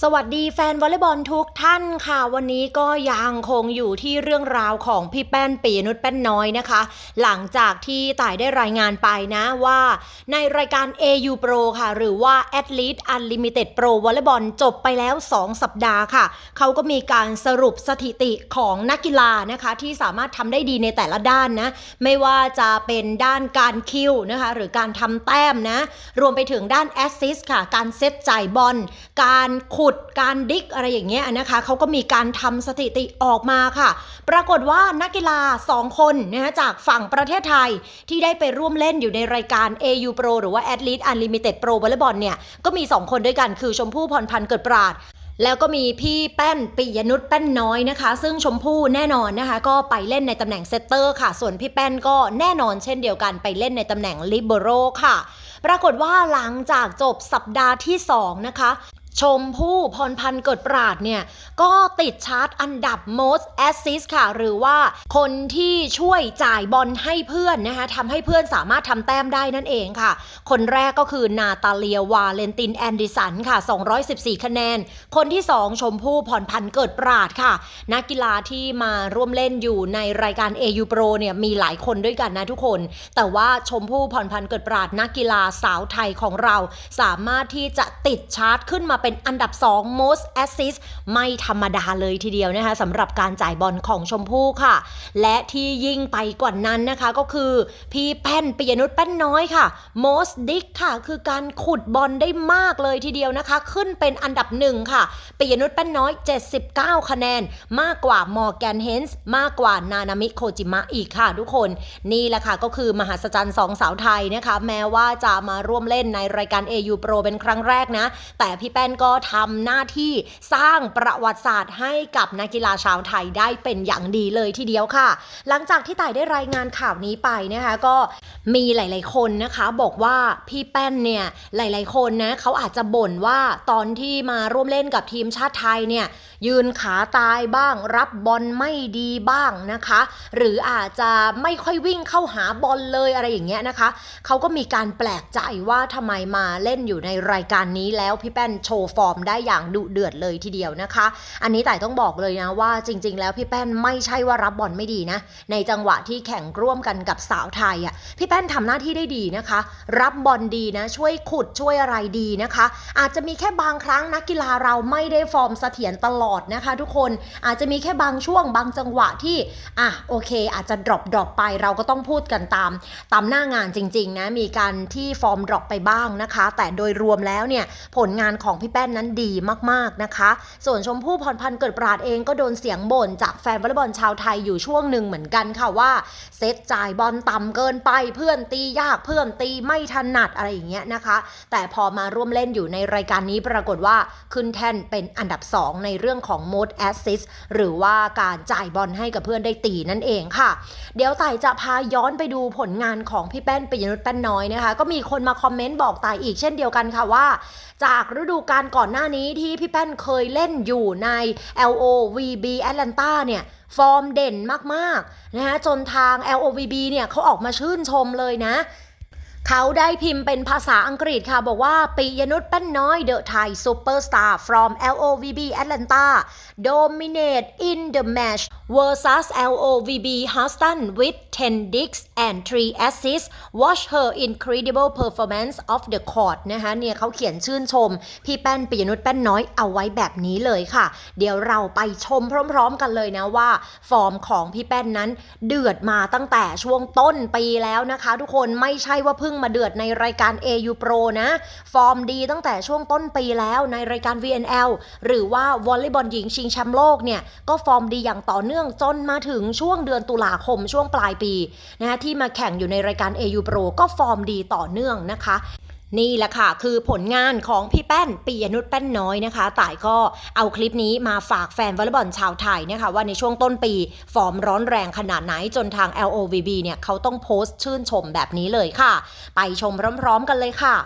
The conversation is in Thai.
สวัสดีแฟนวอลเลย์บอลทุกท่านค่ะ วันนี้ก็ยังคงอยู่ที่เรื่องราวของพี่แป้นปีนุชแป้นน้อยนะคะ หลังจากที่ต่ายได้รายงานไปนะว่า ในรายการ AU Pro ค่ะ หรือว่า Athlete Unlimited Pro วอลเลย์บอลจบไปแล้ว 2 สัปดาห์ค่ะ เขาก็มีการสรุปสถิติของนักกีฬานะคะ ที่สามารถทำได้ดีในแต่ละด้านนะ ไม่ว่าจะเป็นด้านการคิวนะคะ หรือการทำแต้มนะ รวมไปถึงด้านแอสซิสค่ะ การเซตจ่ายบอลการขุดการดิกอะไรอย่างเงี้ยนะคะเขาก็มีการทำสถิติออกมาค่ะ ปรากฏว่านักกีฬา 2 คนนะคะจากฝั่งประเทศไทยที่ได้ไปร่วมเล่นอยู่ในรายการ AU Pro หรือว่า Athlete Unlimited Pro Volleyball เนี่ยก็มี 2 คนด้วยกันคือชมพู่พรพันธ์เกิดปราดแล้วก็มีพี่แป้นปิยนุชแป้นน้อยนะคะ ซึ่งชมพู่แน่นอนนะคะ ก็ไปเล่นในตำแหน่งเซตเตอร์ค่ะ ส่วนพี่แป้นก็แน่นอนเช่นเดียวกันไปเล่นในตำแหน่งลิเบโรค่ะ ปรากฏว่าหลังจากจบสัปดาห์ที่ 2 นะคะ ชมพู่พรพันธ์เกิดปราดเนี่ย ก็ติดชาร์ตอันดับ most assist ค่ะ หรือว่าคนที่ช่วยจ่ายบอลให้เพื่อนนะคะทำให้เพื่อนสามารถทำแต้มได้นั่นเองค่ะ คนแรกก็คือนาตาเลียวาเลนตินแอนดิสันค่ะ 214 คะแนน คนที่ 2 ชมพู่พรพันธ์เกิดปราดค่ะ นักกีฬาที่มาร่วมเล่นอยู่ในรายการ AU Pro เนี่ยมีหลายคนด้วยกันนะทุกคน แต่ว่าชมพู่พรพันธ์เกิดปราดนักกีฬาสาวไทยของเรา สามารถที่จะติดชาร์ตขึ้นมาเป็นอันดับ 2 most assist ไม่ธรรมดาเลยทีเดียวนะคะสำหรับการจ่ายบอลของชมพู่ค่ะ และที่ยิ่งไปกว่านั้นนะคะก็คือพี่แป้นปิยนุชแป้นน้อยค่ะ most dick ค่ะคือการขุดบอลได้มากเลยทีเดียวนะคะ ขึ้นเป็นอันดับหนึ่งค่ะปิยนุชแป้นน้อย 79 คะแนน มากกว่ามอร์แกนเฮนส์มากกว่านานามิโคจิมะอีกค่ะทุกคน นี่แหละค่ะก็คือมหัศจรรย์สองสาวไทยนะคะ แม้ว่าจะมาร่วมเล่นในรายการ AU Pro เป็นครั้งแรกนะ แต่พี่แป้นก็ทำหน้าที่สร้างประวัติศาสตร์ให้กับนักกีฬาชาวไทยได้เป็นอย่างดีเลยทีเดียวค่ะ หลังจากที่ต่ายได้รายงานข่าวนี้ไปนะคะก็มีหลาย ๆ คนนะคะบอกว่าพี่แป้นเนี่ยหลาย ๆ คนนะเขาอาจจะบ่นว่าตอนที่มาร่วมเล่นกับทีมชาติไทยเนี่ยยืนขาตายบ้าง รับบอลไม่ดีบ้างนะคะ หรืออาจจะไม่ค่อยวิ่งเข้าหาบอลเลยอะไรอย่างเงี้ยนะคะเขาก็มีการแปลกใจว่าทำไมมาเล่นอยู่ในรายการนี้แล้วพี่แป้นโชว์ฟอร์มได้อย่างดุเดือดเลยทีเดียวนะคะ อันนี้แต่ต้องบอกเลยนะว่าจริง ๆ แล้วพี่แป้นไม่ใช่ว่ารับบอลไม่ดีนะ ในจังหวะที่แข่งร่วมกันกับสาวไทยอะพี่แป้นทำหน้าที่ได้ดีนะคะ รับบอลดีนะ ช่วยขุดช่วยอะไรดีนะคะ อาจจะมีแค่บางครั้งนักกีฬาเราไม่ได้ฟอร์มเสถียรตลอดนะคะ ทุกคนอาจจะมีแค่บางช่วงบางจังหวะที่อะโอเค อาจจะดรอปดรอปไปเราก็ต้องพูดกันตาม ตามหน้างานจริง ๆ นะ มีการที่ฟอร์มดรอปไปบ้างนะคะ แต่โดยรวมแล้วเนี่ยผลงานของพี่ป้นนั้นดีมากๆนะคะ ส่วนชมพู่พรพันธ์เกิดปราดเองก็โดนเสียงบ่นจากแฟนวอลเลย์บอลชาวไทยอยู่ช่วงหนึ่งเหมือนกันค่ะว่าเซตจ่ายบอลต่ำเกินไปเพื่อนตียากเพื่อนตีไม่ถนัดอะไรอย่างเงี้ยนะคะ แต่พอมาร่วมเล่นอยู่ในรายการนี้ปรากฏว่าขึ้นแท่นเป็นอันดับ 2 ในเรื่องของ mode assist หรือว่าการจ่ายบอลให้กับเพื่อนได้ตีนั่นเองค่ะ เดี๋ยวต่ายจะพาย้อนไปดูผลงานของพี่แป้นปิยนุชแป้นน้อยนะคะ ก็มีคนมาคอมเมนต์บอกต่ายอีกเช่นเดียวกันค่ะว่า จากฤดูกาลก่อนหน้านี้ที่พี่แป้นเคยเล่นอยู่ใน LOVB Atlanta เนี่ยฟอร์มเด่นมากๆนะคะจนทาง LOVB เนี่ยเขาออกมาชื่นชมเลยนะเขาได้พิมพ์เป็นภาษาอังกฤษค่ะ บอกว่าปิยนุชแป้นน้อย The Thai Superstar from LOVB Atlanta dominate in the match versus LOVB Houston with 10 digs and 3 assists watch her incredible performance of the court นะคะเนี่ยเขาเขียนชื่นชม พี่แป้นปิยนุชแป้นน้อยเอาไว้แบบนี้เลยค่ะ เดี๋ยวเราไปชมพร้อมๆกันเลยนะว่า ฟอร์มของพี่แป้นนั้นเดือดมาตั้งแต่ช่วงต้นปีแล้วนะคะ ทุกคนไม่ใช่ว่าเพิ่งมาเดือดในรายการ AU Pro นะ ฟอร์มดีตั้งแต่ช่วงต้นปีแล้วในรายการ VNL หรือว่าวอลเลย์บอลหญิงชิงแชมป์โลกเนี่ยก็ฟอร์มดีอย่างต่อเนื่ององจนมาถึงช่วงเดือนตุลาคมช่วงปลายปีนะคะที่มาแข่งอยู่ในรายการ AU Pro ก็ฟอร์มดีต่อเนื่องนะคะนี่แหละค่ะ คือผลงานของพี่แป้นปียนุชแป้นน้อยนะคะต่ายก็เอาคลิปนี้มาฝากแฟนวอลเลย์บอลชาวไทยนะคะ ว่าในช่วงต้นปีฟอร์มร้อนแรงขนาดไหนจนทาง LOVB เนี่ยเขาต้องโพสต์ชื่นชมแบบนี้เลยค่ะ ไปชมพร้อมๆกันเลยค่ะ